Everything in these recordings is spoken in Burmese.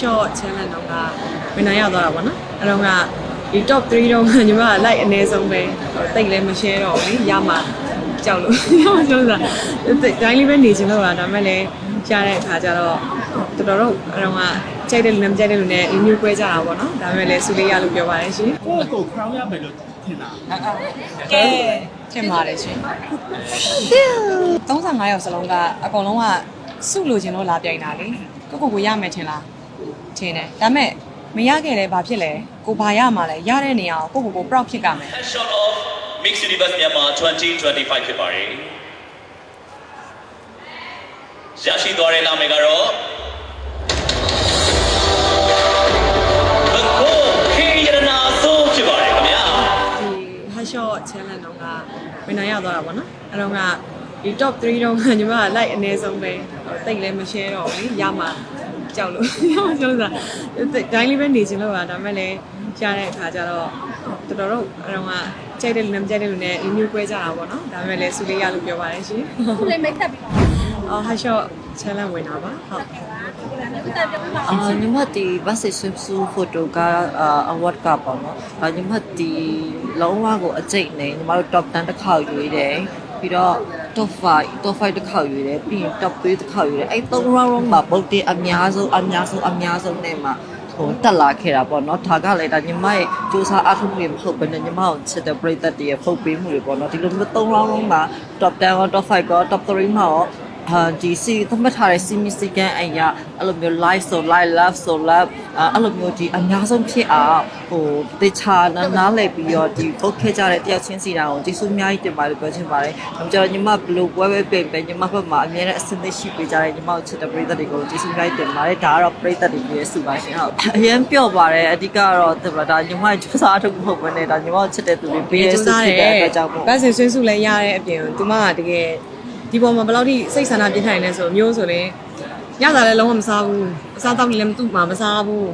short challenge တော့ကဝင်နိုင်ရသွားတာပေါ့နော်အဲ့တော့ကဒီ top 3တော့ညီမက like အနည်းဆုံးပဲတိတ်လည်းမ share တော့ဘူးလေရမှာကြောက်လို့ရမှာကြောက်တာတိုင်းလေးပဲနေချင်လို့လားဒါပေမဲ့လည်းရှားတဲ့အခါကျတော့တော်တော်တော့အဲ့တော့ကကြိုက်တဲ့လူနဲ့မကြိုက်တဲ့လူနဲ့ review ပွဲကြတာပေါ့နော်ဒါပေမဲ့လည်းစူလေးရလို့ပြောပါတယ်ရှင်ကိုယ့်ကို crown ရမယ်လို့ထင်တာကဲထင်ပါတယ်ရှင်35ရောက်စလုံးကအကုန်လုံးကစုလို့ခြင်းလို့လာပြိုင်တာလေကိုကိုကိုရမယ်ထင်လား ထင်တယ်ဒါပေမဲ့မရခဲ့လဲဘာဖြစ်လဲကိုဘာရမှာလဲရတဲ့နေရာကိုကိုကိုကို proud ဖြစ်ကြမယ် Shot of Mix Universe Myanmar 2025ဖြစ်ပါတယ်ရရှိသွားတဲ့နာမည်ကတော့ဘကိုခေရနာဆိုဖြစ်ပါတယ်ခင်ဗျာဒီ hot shot challenge တော့ကဝင်နိုင်ရသွားတာပေါ့နော်အဲ့တော့ကဒီ top 3တော့ကညီမက like အနည်းဆုံးပဲတိတ်လည်းမ share တော့ဘူးလေရမှာ ကြောက်လို့ရမှာကြောက်တာတိုင်းလေးပဲနေချင်လို့ပါဒါပေမဲ့လည်းရှားတဲ့အခါကျတော့တော်တော်တော့အဲ့တော့ကကြိုက်တဲ့လူနဲ့မကြိုက်တဲ့လူနဲ့ review ပွဲကြတာပေါ့နော်ဒါပေမဲ့လည်းစူလေးရလို့ပြောပါတယ်ရှင်ခုလေးမိတ်ဆက်ပြီးပါအော် hot shot challenge ဝင်တာပါဟုတ်ခုတက်ပြပြပါအာညီမဒီ base swimsuit photo ကအာ award ကပေါ့နော်။အာညီမဒီလုံးဝကိုအကျိတ်နေညီမတို့ top 10တစ်ခေါက်ရွေးတယ်။ ပြီးတော့ top 5 top 5တစ်ခေါက်ရွေးတယ်ပြီးရင် top 3တစ်ခေါက်ရွေးတယ်။အဲ့3 round round မှာပုတ်တင်အများဆုံးအများဆုံးအများဆုံးနဲ့မှာဟိုတက်လာခဲ့တာပေါ့နော်။ဒါကလည်းဒါညီမရဲ့စူးစမ်းအားထုတ်မှုတွေမဟုတ်ဘဲနဲ့ညီမကိုချစ်တဲ့ပရိသတ်တွေရဲ့ဖုတ်ပေးမှုတွေပေါ့နော်။ဒီလိုမျိုး3 round round မှာ top 10ရော top 5ရော top 3မှာရော ဟာဒီစီသတ်မှတ်ထားတဲ့စီမီစီကန်အရာအဲ့လိုမျိုး live ဆို live love ဆို love အဲ့လိုမျိုးဒီအများဆုံးဖြစ်အောင်ဟိုတေချာနားနားလည်ပြီးတော့ဒီပုတ်ခဲ့ကြတဲ့တယောက်ချင်းစီတာကိုကျေးဇူးအများကြီးတင်ပါတယ်ပြောချင်ပါတယ်။ကျွန်တော်ညီမဘလို့ပွဲပဲပြင်ပဲညီမဘက်မှာအများနဲ့အစင်းသိရှိပေးကြတဲ့ညီမကိုချစ်တဲ့ပရိသတ်တွေကိုကျေးဇူးအများကြီးတင်ပါတယ်။ဒါကတော့ပရိသတ်တွေရဲ့စုပါရှင်ဟုတ်။အရင်ပြော့ပါတယ်အဓိကတော့ဒါညီမစူးစမ်းအထုတ်မဟုတ်ဘဲနဲ့ဒါညီမကိုချစ်တဲ့သူတွေပေးရစုဖြစ်တဲ့အတွက်ကြောင့်မို့ဘတ်စင်ဆွေးစုလည်းရတဲ့အပြင်သူမကတကယ် ဒီပေါ်မှာဘယ်လောက်ထိစိတ်ဆန္ဒပြင်းထိုင်နေဆိုမျိုးဆိုရင်ရတာလည်းလုံးဝမစားဘူးအစားတောက်လည်းမသူ့မှာမစားဘူး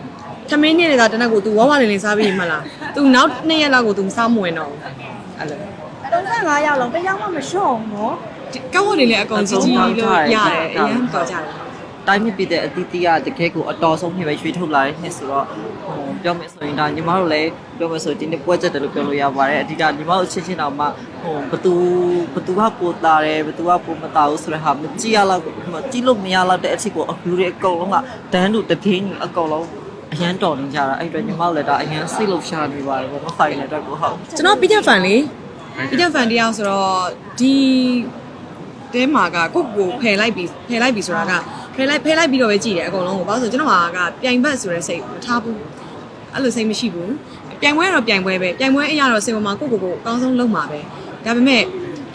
ထမင်းနဲ့နေတာတနက်ကို तू ဝဝလင်းလင်းစားပြီးမှလား तू နောက်နှစ်ရက်လောက်ကို तू မစားမဝင်တော့ဘူးအဲ့လို 35ရောက်လုံးတရားမှမလျှော့ဘူးနော် ဒီကောက်ဝတ်တွေလည်းအကုန်ကြီးကြီးလို့ရတယ်အရင်တော်ကြတယ် တိုင်းမြစ်ပြတဲ့အတီးတီးကတကယ်ကိုအတော်ဆုံးဖြစ်ပဲရွှေထုတ်လာတဲ့နှစ်ဆိုတော့ဟိုပြောမယ်ဆိုရင်ဒါညီမတို့လည်းပြောမယ်ဆိုရင်ဒီနေ့ပွဲချက်တယ်လို့ပြောလို့ရပါတယ်အဓိကညီမတို့ချင်းချင်းတောင်မှဟိုဘသူဘသူကပိုတာတယ်ဘသူကပိုမတာဘူးဆိုတဲ့ဟာမကြည့်ရတော့မကြည့်လို့မရတော့တဲ့အထက်ကိုအကူတွေအကုန်လုံးကတန်းတူတပြင်းကြီးအကုန်လုံးအရန်တော်နေကြတာအဲ့အတွက်ညီမတို့လည်းဒါအရန်စိတ်လှုပ်ရှားနေပါတယ်ပေါ့နော်ဖိုင်နယ်အတွက်ကိုဟုတ်ကျွန်တော် Peter Fan လေ Peter Fan တယောက်ဆိုတော့ဒီ တဲမှာကကိုကိုဖယ်လိုက်ပြီးဖယ်လိုက်ပြီးဆိုတာကဖယ်လိုက်ဖယ်လိုက်ပြီးတော့ပဲကြည်တယ်အကုန်လုံးကိုဘာလို့ဆိုကျွန်တော်ကပြိုင်ဘက်ဆိုတဲ့စိတ်မထားဘူးအဲ့လိုစိတ်မရှိဘူးပြိုင်ပွဲတော့ပြိုင်ပွဲပဲပြိုင်ပွဲအရာတော့စင်ပေါ်မှာကိုကိုကိုအကောင်းဆုံးလုပ်မှာပဲဒါပေမဲ့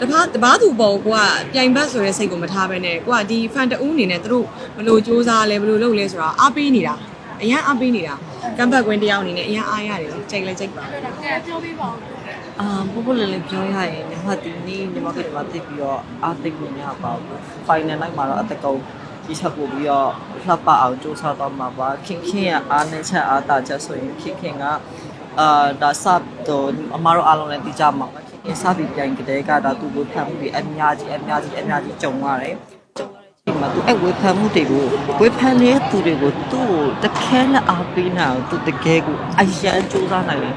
တပားတပားသူပေါ်ကိုကပြိုင်ဘက်ဆိုတဲ့စိတ်ကိုမထားဘဲနဲ့ကိုကဒီ fan တူအနေနဲ့သူတို့ဘယ်လိုစူးစမ်းလဲဘယ်လိုလုပ်လဲဆိုတာအားပေးနေတာအရင်အားပေးနေတာကမ်ဘတ်ကွင်းတယောက်အနေနဲ့အရင်အားရတယ်ကြိုက်လဲကြိုက်ပါကဲပြောပြပါဦး အာပို့ပို့လေးလေးပြောရရင်ညီမဒီနေ့ညီမကဒီမှာသိပြီးတော့အာသိမရပါဘူး final night မှာတော့အတကုံကြီးချက်ပို့ပြီးတော့လှပအောင်စူးစမ်းတော့မှာပါခင်ခင်ရအားနဲ့ချက်အားတာချက်ဆိုရင်ခင်ခင်ကအာဒါစပ်တော့အမားတို့အားလုံးလည်းသိကြမှာပါခင်ခင်စပြီးပြန်ကြတဲ့ကဒါသူ့ကိုဖတ်မှုတွေအများကြီးအများကြီးအများကြီးကြုံရတယ်ကြုံရတဲ့အချိန်မှာသူအဲ့ဝေဖန်မှုတွေကိုဝေဖန်နေတဲ့သူတွေကိုသူ့ကိုတခဲနဲ့အားပေးနေအောင်သူတကယ်ကိုအရန်စူးစမ်းနိုင်တယ်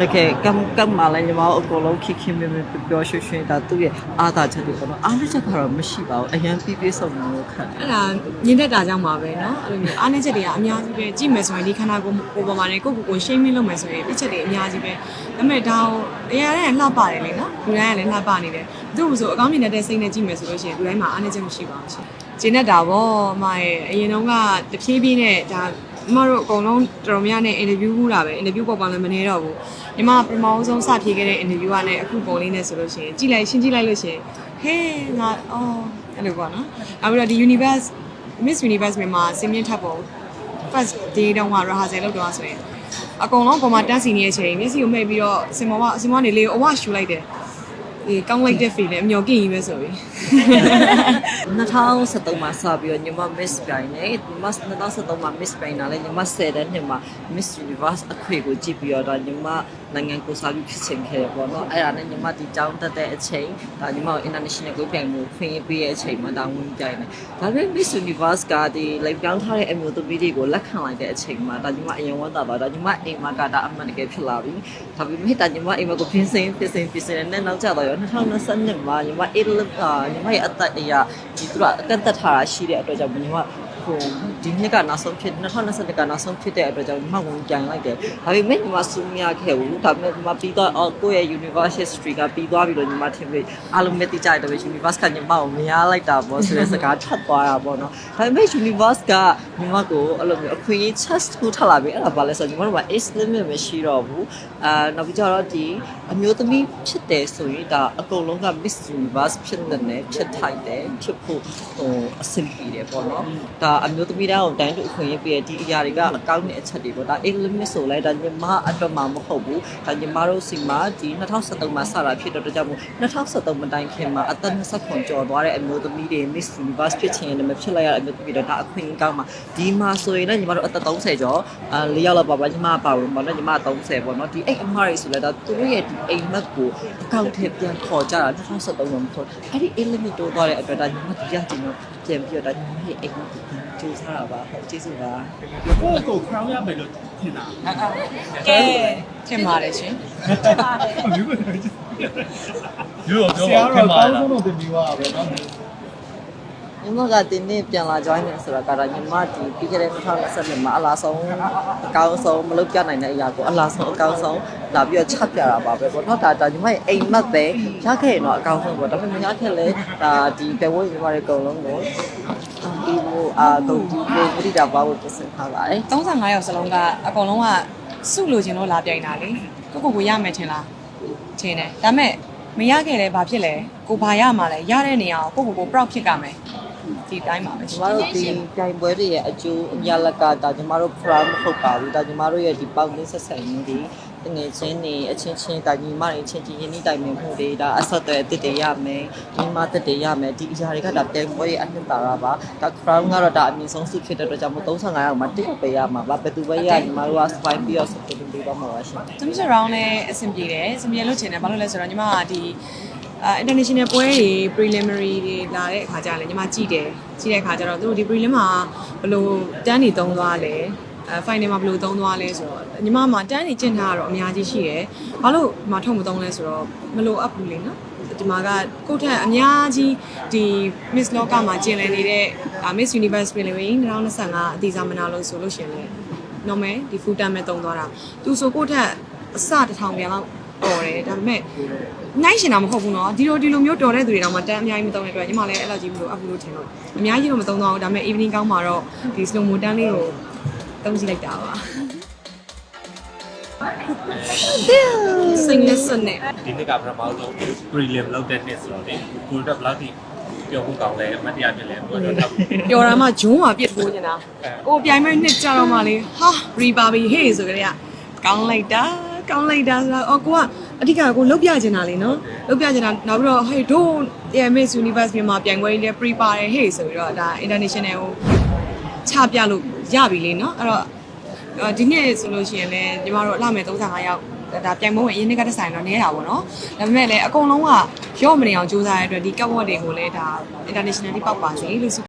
တကယ်ကမ်ကမ်မလည်းညီမတို့အကုန်လုံးခိခင်မေမေပျော်ရွှင်ရွှင်ဒါသူ့ရဲ့အားသာချက်တွေပေါ့နော်အားနည်းချက်ကတော့မရှိပါဘူးအရင်ပြည့်ပြည့်စုံစုံလို့ခံတယ်အဲ့ဒါညင်သက်တာကြောင့်ပါပဲနော်အဲ့လိုမျိုးအားနည်းချက်တွေကအများကြီးပဲကြည့်မယ်ဆိုရင်ဒီခန္ဓာကိုယ်ကိုယ်ပေါ်မှာနေကိုယ့်ကိုယ်ကိုရှိမ့်မလုပ်မယ်ဆိုရင်ပြစ်ချက်တွေအများကြီးပဲဒါပေမဲ့ဒါကိုအရာတိုင်းလှပတယ်လေနော်လူတိုင်းကလည်းလှပနေတယ်သူ့ကိုဆိုအကောင်းမြင်တဲ့စိတ်နဲ့ကြည့်မယ်ဆိုလို့ရှိရင်လူတိုင်းမှာအားနည်းချက်မရှိပါဘူးရှင်ကျင်းတတ်တာဗောအမရဲ့အရင်တုန်းကတဖြည်းဖြည်းနဲ့ဒါ အမတို့အကုန်လုံးတော်တော်များများနဲ့ interview ဘူးတာပဲ interview ပေါ်ပါလည်းမနေတော့ဘူးညီမပထမဆုံးစဖြေခဲ့တဲ့ interview ကလည်းအခုပုံလေးနဲ့ဆိုလို့ရှိရင်ကြည့်လိုက်ရှင်းကြည့်လိုက်လို့ရှိရင်ဟဲငါအော်အဲ့လိုပေါ့နော်နောက်ပြီးတော့ဒီ universe Miss Universe မြန်မာစင်မြင့်ထပ်ပုံ first day တုန်းက rehearsal လုပ်တော့ဆိုရင်အကုန်လုံးပုံမှန်တန်းစီနေတဲ့အချိန်မျက်စိကိုမှိတ်ပြီးတော့စင်မောကအစင်မောကနေလေးကိုအဝရှူလိုက်တယ် ဒီကောင်းလိုက်တဲ့ feel နဲ့အမျော်ကင်ကြီးပဲဆိုပြီး2013မှာစပြီးတော့ညီမ Miss ပြိုင်နေညီမ2013မှာ Miss ပြိုင်တာလဲညီမ10တဲ့နှစ်မှာ Miss Universe အခွေကိုကြည့်ပြီးတော့ဒါညီမနိုင်ငံကိုစားပြီးဖြစ်ချင်ခဲ့တယ်ပေါ့နော်အဲ့ဒါနဲ့ညီမဒီကျောင်းတက်တဲ့အချိန်ဒါညီမကို international ကိုပြိုင်မှုခွင့်ပေးတဲ့အချိန်မှာဒါဝင်ပြိုင်တယ်ဒါပေမဲ့ Miss Universe ကဒီ live ပြောင်းထားတဲ့အမျိုးသမီးတွေကိုလက်ခံလိုက်တဲ့အချိန်မှာဒါညီမအရင်ဝမ်းသာပါဒါညီမအိမ်မကဒါအမှန်တကယ်ဖြစ်လာပြီဒါပေမဲ့ဒါညီမအိမ်မကိုပြင်ဆင်ပြင်ဆင်ပြင်ဆင်နဲ့နောက်ကျတော့ရော2022မှာညီမ8လအာညီမရဲ့အသက်အရာဒီသူကအကန့်သက်ထားတာရှိတဲ့အတွက်ကြောင့်ညီမ ဟိုဒီနှစ်ကနောက်ဆုံးဖြစ်2022ကနောက်ဆုံးဖြစ်တဲ့အတွက်ကြောင့်ညီမဝင်ကြိုင်လိုက်တယ်ဒါပေမဲ့ညီမစူးမရခဲ့ဘူးဒါပေမဲ့ညီမပြီးတော့အော်ကိုယ့်ရဲ့ universe history ကပြီးသွားပြီလို့ညီမထင်ပြီးအားလုံးပဲသိကြတယ်ပဲ universe ကညီမကိုမရလိုက်တာပေါ့ဆိုတဲ့စကားထွက်သွားတာပေါ့နော်ဒါပေမဲ့ universe ကညီမကိုအဲ့လိုမျိုးအခွင့်အရေး chest ကိုထပ်လာပြီအဲ့ဒါဘာလဲဆိုတော့ညီမတို့က age limit မရှိတော့ဘူးအာနောက်ပြီးတော့ဒီအမျိုးသမီးဖြစ်တယ်ဆိုရင်ဒါအကုန်လုံးက Miss Universe ဖြစ်နေတယ်ဖြစ်ထိုက်တယ်ဖြစ်ဖို့ဟိုအဆင်ပြေတယ်ပေါ့နော်ဒါအမျိုးသမီးတိုင်းကိုတိုင်းတူအခွင့်အရေးပေးတဲ့ဒီအရာတွေကအကောင့်နဲ့အချက်တွေပေါ့ဒါ age limit ဆိုလဲဒါညီမအတွက်မှမဟုတ်ဘူးဒါညီမတို့စီမှာဒီ2013မှာစတာဖြစ်တော့တကြောင်မို့2013မတိုင်ခင်မှာအသက်29ကျော်သွားတဲ့အမျိုးသမီးတွေ Miss Universe ဖြစ်ချင်တယ်မဖြစ်လိုက်ရတဲ့အမျိုးသမီးတွေဒါအခွင့်အရေးကောင်းမှာဒီမှာဆိုရင်လည်းညီမတို့အသက်30ကျော်အာ၄ယောက်လောက်ပါပါညီမပါဝင်ပေါ့နော်ညီမ30ပေါ့နော်ဒီအိတ်အမားတွေဆိုလဲဒါသူတို့ရဲ့ဒီအိမ်မက်ကိုအကောင့်ထဲပြန်ခေါ်ကြတာ2013မှာမဟုတ်အဲ့ဒီ age limit တိုးသွားတဲ့အတွက်ဒါညီမဒီရတင်တော့ပြန်ပြီးတော့ဒါညီမရဲ့အိမ်မက်ကို ကြိုးစားတာပါဟုတ်ကျေးဇူးပါ ကိုယ့်ကို crown ရမယ်လို့ထင်တာ ကဲထင်ပါတယ်ရှင် ရိုးတော့ ဆ ပြော ရာ ပါ တော့ ခင် အ ဗျာ ကောင်းဆုံးတော့တင်ပြီးသွားတာပဲเนาะ ညီမကဒီနေ့ပြန်လာ join နေဆိုတာကတော့ညီမဒီပြီးခဲ့တဲ့2020မှာအလားဆုံးအကောင်းဆုံးမလုပ်ပြနိုင်တဲ့အရာကိုအလားဆုံးအကောင်းဆုံးလာပြီးတော့ချပြတာပါပဲပေါ့နော်ဒါဒါညီမရဲ့အိမ်မက်ပဲရခဲ့ရင်တော့အကောင်းဆုံးပေါ့ဒါပေမဲ့မရခဲ့လဲဒါဒီဘယ်ဝဲညီမရဲ့အကုန်လုံးကို ဒီလိုအာကုန်ဒီကိုပြိတာပါဖို့ပြင်ဆင်ထားပါတယ်35ရောက်စလုံးကအကောင်လုံးကစုလို့ခြင်းလို့လာပြိုင်တာလေကိုကိုကိုရမယ်ထင်လားထင်တယ်ဒါပေမဲ့မရခဲ့လဲဘာဖြစ်လဲကိုဘာရမှာလဲရတဲ့နေရာကိုကိုကိုကို proud ဖြစ်ကြမယ် ဒီတိုင်းပါပဲညီမတို့ဒီပြိုင်ပွဲတွေရဲ့အကျိုးအများလက်ကဒါညီမတို့ proud မဟုတ်ပါဘူးဒါညီမတို့ရဲ့ဒီပေါင်းသင်းဆက်ဆံရေးတွေတငယ်ချင်းတွေအချင်းချင်းဒါညီမတွေအချင်းချင်းယဉ်ဤတိုင်ပင်မှုတွေဒါအဆက်အသွယ်အသစ်တွေရမယ်ညီမသက်တွေရမယ်ဒီအရာတွေကဒါပြိုင်ပွဲရဲ့အနှစ်သာရပါဒါ crown ကတော့ဒါအမြင့်ဆုံးစုဖြစ်တဲ့အတွက်ကြောင့်မို့35ရောက်မှာတစ်ယောက်ပဲရမှာပါဘယ်သူပဲရညီမတို့က spine ပြီးတော့ support ပေးပါမှာပါရှင်သူမျိုး round နဲ့အဆင်ပြေတယ်အဆင်ပြေလို့ထင်တယ်ဘာလို့လဲဆိုတော့ညီမကဒီ အာ international ပွဲတွေ preliminary တွေလာတဲ့အခါကျရင်ညီမကြည့်တယ်ကြည့်တဲ့အခါကျတော့သူတို့ဒီ prelim မှာဘယ်လိုတန်းနေသုံးသွားလဲအဲ final မှာဘယ်လိုသုံးသွားလဲဆိုတော့ညီမမှာတန်းနေကျင့်ထားတာတော့အများကြီးရှိတယ်ဘာလို့ဒီမှာထုတ်မသုံးလဲဆိုတော့မလိုအပ်ဘူးလေနော်ဒီမှာကကိုယ့်ထက်အများကြီးဒီ Miss Loka မှာကျင်လည်နေတဲ့အာ Miss Universe Preliminary 2025အတီစာမနာလို့ဆိုလို့ရှရင်လေ normal ဒီ full time ပဲတုံသွားတာသူဆိုကိုယ့်ထက်အစတစ်ထောင်ပြန်လောက် တော်တယ်ဒါပေမဲ့နိုင်ရှင်တာမဟုတ်ဘူးเนาะဒီလိုဒီလိုမျိုးတော်တဲ့သူတွေတောင်မှတန်းအများကြီးမတုံတဲ့အတွက်ညီမလည်းအဲ့လိုကြီးမလို့အခုလို့ထင်တော့အများကြီးတော့မတုံတော့ဘူးဒါပေမဲ့ evening ကောင်းမှာတော့ဒီ slow mo တန်းလေးကိုတုံးကြည့်လိုက်တာပါစိတ်လက်စွနဲ့ ဒီနှစ်ကပထမဆုံး prelim လောက်တဲ့နှစ်ဆိုတော့လေကိုယ်တော့ဘယ်လောက်ထိပြောဖို့ကောင်းလဲအမှတ်တရဖြစ်လဲကိုယ်တော့တော့ ပျော်တာမှဂျုံးမှာပြစ်ထိုးနေတာကိုပြိုင်မဲ့နှစ်ကြတော့မှလေဟာရီပါဘီဟေးဆိုကြတဲ့ကကောင်းလိုက်တာ ကောင်းလိုက်တာဆိုတော့အော်ကိုကအဓိကကိုလုတ်ပြချင်တာလေနော်လုတ်ပြချင်တာနောက်ပြီးတော့ဟေးတို့ Miss Universe မြန်မာပြိုင်ပွဲလေး pre ပါတယ်ဟေးဆိုပြီးတော့ဒါ international ကိုချပြလို့ရပြီလေနော်အဲ့တော့အော်ဒီနေ့ဆိုလို့ရှိရင်လည်းညီမတို့အလှမဲ့35ရောက်ဒါပြိုင်ပွဲဝင်အရင်နှစ်ကတည်းဆိုင်တော့နေတာပေါ့နော်ဒါပေမဲ့လည်းအကုန်လုံးကရော့မနေအောင်ကြိုးစားရတဲ့အတွက်ဒီ cover တွေကိုလည်းဒါ international တိပောက်ပါစေလို့